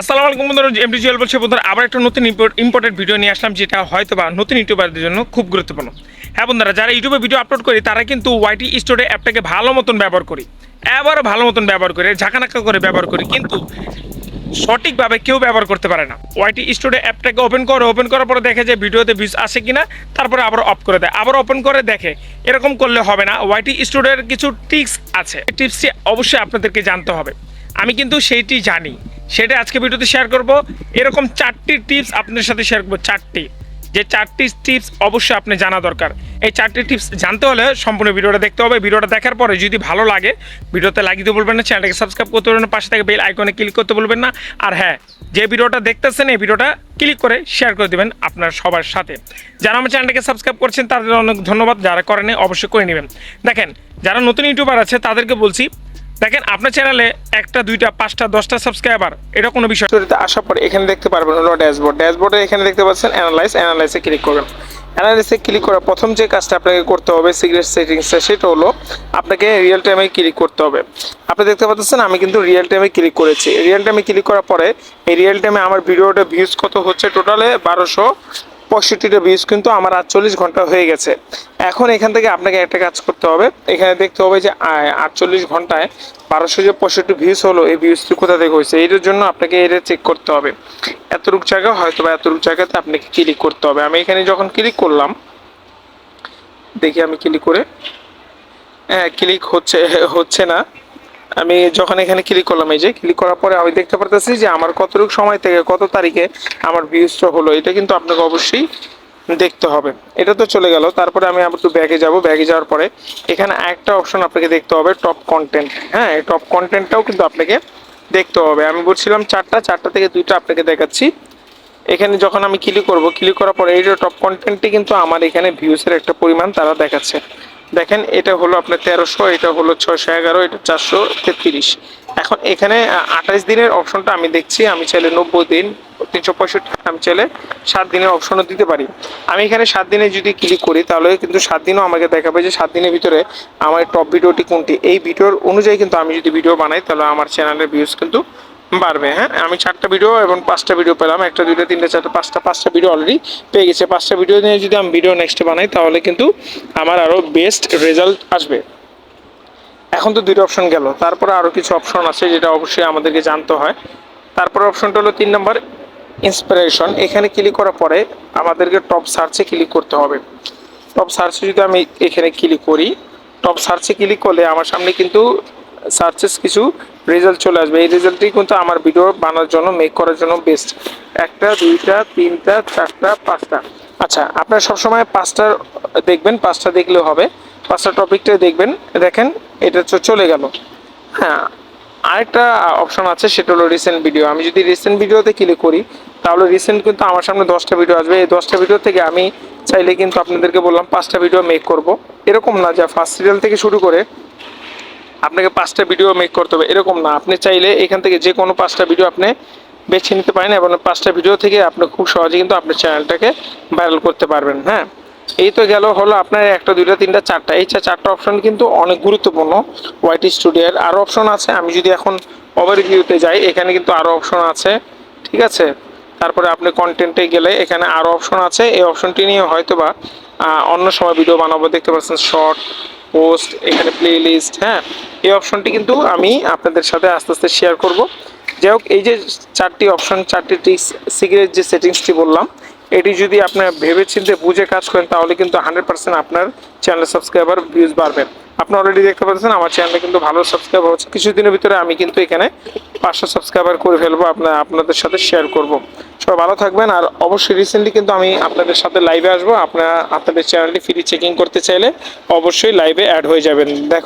আসসালামু আলাইকুম বন্ধুরা এমডি জুয়েল বলছে বন্ধুরা, আবার একটা নতুন ইম্পর্টেন্ট ভিডিও নিয়ে আসলাম, যেটা হয়তো বা নতুন ইউটিউবারদের জন্য খুব গুরুত্বপূর্ণ। হ্যাঁ বন্ধুরা, যারা ইউটিউবে ভিডিও আপলোড করি, তারা কিন্তু ওয়াইটি স্টোরে অ্যাপটাকে ভালো মতন ব্যবহার করি। এবার ভালো মতন ব্যবহার করে, ঝাঁকানাকা করে ব্যবহার করি, কিন্তু সঠিকভাবে কেউ ব্যবহার করতে পারে না। ওয়াইটি স্টোরে অ্যাপটাকে ওপেন করে ওপেন করার পরে দেখে যে ভিডিওতে ভিউজ আসে কিনা, তারপরে আবার অফ করে দেয়। আবার ওপেন করে দেখে, এরকম করলে হবে না। ওয়াইটি স্টোরের কিছু টিপস আছে। টিপসটি অবশ্যই আপনাদেরকে জানতে হবে। আমি কিন্তু সেইটি জানি। সেটা আজকে ভিডিওতে শেয়ার করব। এরকম চারটি টিপস আপনাদের সাথে শেয়ার করব, চারটি। যে চারটি টিপস অবশ্যই আপনি জানা দরকার। এই চারটি টিপস জানতে হলে সম্পূর্ণ ভিডিওটা দেখতে হবে। ভিডিওটা দেখার পরে যদি ভালো লাগে, ভিডিওতে লাগিয়ে দিতে বলবেন না চ্যানেলটাকে সাবস্ক্রাইব করতে বলবেন পাশে থেকে বেল আইকনে ক্লিক করতে বলবেন না। আর হ্যাঁ যে ভিডিওটা দেখতেছেন, এই ভিডিওটা ক্লিক করে শেয়ার করে দেবেন আপনার সবার সাথে। যারা আমার চ্যানেলটাকে সাবস্ক্রাইব করছেন, তাদের অনেক ধন্যবাদ। যারা করেনি অবশ্যই করে নেবেন। দেখেন, যারা নতুন ইউটিউবার আছে, তাদেরকে বলছি দেখেন, আপনার চ্যানেলে একটা, দুইটা, পাঁচটা, দশটা সাবস্ক্রাইবার এটা কোনো বিষয় আসার পরে এখানে দেখতে পারবেন হলো ড্যাশবোর্ড ড্যাশবোর্ডে এখানে দেখতে পাচ্ছেন অ্যানালাইজ অ্যানালাইসে ক্লিক করবেন। অ্যানালাইসে ক্লিক করার প্রথম যে কাজটা আপনাকে করতে হবে সিক্রেট সেটিংসে সেটা হলো আপনাকে রিয়েল টাইমে ক্লিক করতে হবে। আপনি দেখতে পাচ্ছেন, আমি কিন্তু রিয়েল টাইমে ক্লিক করেছি। রিয়েল টাইমে ক্লিক করার পরে এই রিয়েল টাইমে আমার ভিডিওটা ভিউজ কত হচ্ছে? টোটালে বারোশো পঁয়ষট্টিটা ভিউজ কিন্তু আমার আটচল্লিশ ঘণ্টা হয়ে গেছে। এখন এখান থেকে আপনাকে একটা কাজ করতে হবে। এখানে দেখতে হবে যে আটচল্লিশ ঘন্টায় বারোশো যে পঁয়ষট্টি ভিউজ হলো, এই ভিউজটি কোথা থেকে হয়েছে? এটার জন্য আপনাকে এটা চেক করতে হবে। এতটুক জায়গা, হয়তো বা এতটুক জায়গাতে আপনাকে ক্লিক করতে হবে। আমি এখানে যখন ক্লিক করলাম, দেখি আমি ক্লিক করে হ্যাঁ ক্লিক হচ্ছে হচ্ছে না। আমি যখন এখানে ক্লিক করলাম, এই যে ক্লিক করার পরে আমি দেখতে পারতেছি যে আমার কতটুকু সময় থেকে, কত তারিখে আমার ভিউজটা হলো, এটা কিন্তু আপনাকে অবশ্যই দেখতে হবে। এটা তো চলে গেল, তারপরে আমি আবার একটু ব্যাগে যাব। ব্যাগে যাওয়ার পরে এখানে একটা অপশন আপনাকে দেখতে হবে টপ কন্টেন্ট হ্যাঁ টপ কন্টেন্টটাও কিন্তু আপনাকে দেখতে হবে। আমি বলছিলাম চারটা চারটা থেকে দুইটা আপনাকে দেখাচ্ছি। এখানে যখন আমি ক্লিক করব ক্লিক করার পরে এই টপ কন্টেন্টটি কিন্তু আমার এখানে ভিউসের একটা পরিমাণ তারা দেখাচ্ছে। দেখেন, এটা হলো আপনার তেরোশো, এটা হলো ছয়শো এগারো, এটা চারশো তেত্রিশ। এখন এখানে আঠাশ দিনের অপশনটা আমি দেখছি, আমি চাইলে নব্বই দিন, তিনশো পঁয়ষট্টি, আমি চাইলে সাত দিনের অপশনও দিতে পারি। আমি এখানে সাত দিনে যদি ক্লিক করি, তাহলে কিন্তু সাত দিনও আমাকে দেখাবে যে সাত দিনের ভিতরে আমার টপ ভিডিওটি কোনটি। এই ভিডিওর অনুযায়ী কিন্তু আমি যদি ভিডিও বানাই, তাহলে আমার চ্যানেলের ভিউজ কিন্তু বাড়বে হ্যাঁ? আমি চারটা ভিডিও এবং পাঁচটা ভিডিও পেলাম। একটা, দুইটা, তিনটা, চারটা, পাঁচটা পাঁচটা ভিডিও অলরেডি পেয়ে গেছে। পাঁচটা ভিডিও নিয়ে যদি আমি ভিডিও নেক্সট বানাই, তাহলে কিন্তু আমার আরও বেস্ট রেজাল্ট আসবে। এখন তো দুটো অপশন গেল। তারপরে আরও কিছু অপশন আছে যেটা অবশ্যই আমাদেরকে জানতে হয়। তারপর অপশনটা হলো তিন নম্বর ইন্সপিরেশন এখানে ক্লিক করার পরে আমাদেরকে টপ সার্চে ক্লিক করতে হবে। টপ সার্চে যদি আমি এখানে ক্লিক করি টপ সার্চে ক্লিক করলে আমার সামনে কিন্তু সার্চেস কিছু রেজাল্ট চলে আসবে। এই রেজাল্টটি কিন্তু আমার ভিডিও বানানোর জন্য মেক করার জন্য বেস্ট একটা, দুইটা, তিনটা, চারটা, পাঁচটা। আচ্ছা আপনারা সবসময় পাঁচটা দেখবেন, পাঁচটা দেখলেও হবে। পাঁচটা টপিকটা দেখবেন, দেখেন, এটা চলে গেল। হ্যাঁ আরেকটা অপশন আছে, সেটা হলো রিসেন্ট ভিডিও আমি যদি রিসেন্ট ভিডিওতে ক্লিক করি, তাহলে রিসেন্ট কিন্তু আমার সামনে দশটা ভিডিও আসবে। এই দশটা ভিডিও থেকে আমি চাইলে কিন্তু আপনাদেরকে বললাম, পাঁচটা ভিডিও মেক করব। এরকম না যা ফার্স্ট সিরিয়াল থেকে শুরু করে আপনাকে পাঁচটা ভিডিও মেক করতে হবে। এরকম না, আপনি চাইলে এখান থেকে যে কোনো পাঁচটা ভিডিও আপনি বেছে নিতে পারেন এবং পাঁচটা ভিডিও থেকে আপনি খুব সহজে কিন্তু আপনার চ্যানেলটাকে ভাইরাল করতে পারবেন হ্যাঁ? এই তো গেল হলো আপনার একটা, দুইটা, তিনটা, চারটা। এই চারটা অপশন কিন্তু অনেক গুরুত্বপূর্ণ ওয়াইটি স্টুডিওর আরও অপশন আছে, আমি যদি এখন ওভারভিউতে যাই, এখানে কিন্তু আরও অপশন আছে, ঠিক আছে? তারপরে আপনি কন্টেন্টে গেলে এখানে আরও অপশন আছে। এই অপশনটি নিয়ে হয়তো বা অন্য সময় ভিডিও বানাবো, দেখতে পাচ্ছেন শর্ট পোস্ট এখানে প্লে লিস্ট হ্যাঁ? এই অপশনটি কিন্তু আমি আপনাদের সাথে আস্তে আস্তে শেয়ার করব। যাই হোক, এই যে চারটি অপশন চারটি সিগারেট যে সেটিংসটি বললাম, এটি যদি আপনার ভেবেচিন্তে বুঝে কাজ করেন, তাহলে কিন্তু হান্ড্রেড পার্সেন্ট আপনার চ্যানেল সাবস্ক্রাইবার ভিউজ বাড়বে। আপনি অলরেডি দেখতে পাচ্ছেন, আমার চ্যানেলে কিন্তু ভালো সাবস্ক্রাইবার হচ্ছে। কিছুদিনের ভিতরে আমি কিন্তু এখানে পাঁচশো সাবস্ক্রাইবার করে ফেলব আপনার আপনাদের সাথে শেয়ার করব। সবাই ভালো থাকবেন, আর অবশ্যই রিসেন্টলি কিন্তু আমি আপনাদের সাথে লাইভে আসব। আপনারা আপনাদের চ্যানেলটি ফ্রি চেকিং করতে চাইলে অবশ্যই লাইভে অ্যাড হয়ে যাবেন। দেখো